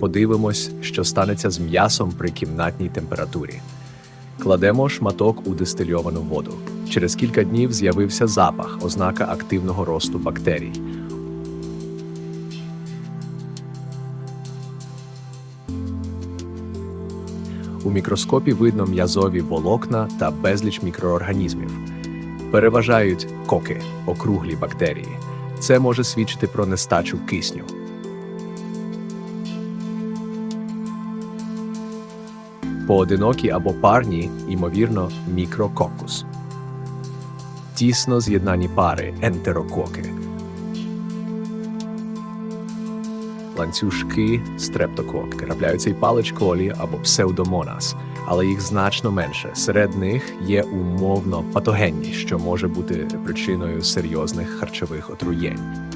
Подивимось, що станеться з м'ясом при кімнатній температурі. Кладемо шматок у дистильовану воду. Через кілька днів з'явився запах, ознака активного росту бактерій. У мікроскопі видно м'язові волокна та безліч мікроорганізмів. Переважають коки, округлі бактерії. Це може свідчити про нестачу кисню. Поодинокі або парні, ймовірно, мікрококус. Тісно з'єднані пари ентерококи. Ланцюжки стрептококи. Трапляються й палич колі або псевдомонас, але їх значно менше. Серед них є умовно патогенні, що може бути причиною серйозних харчових отруєнь.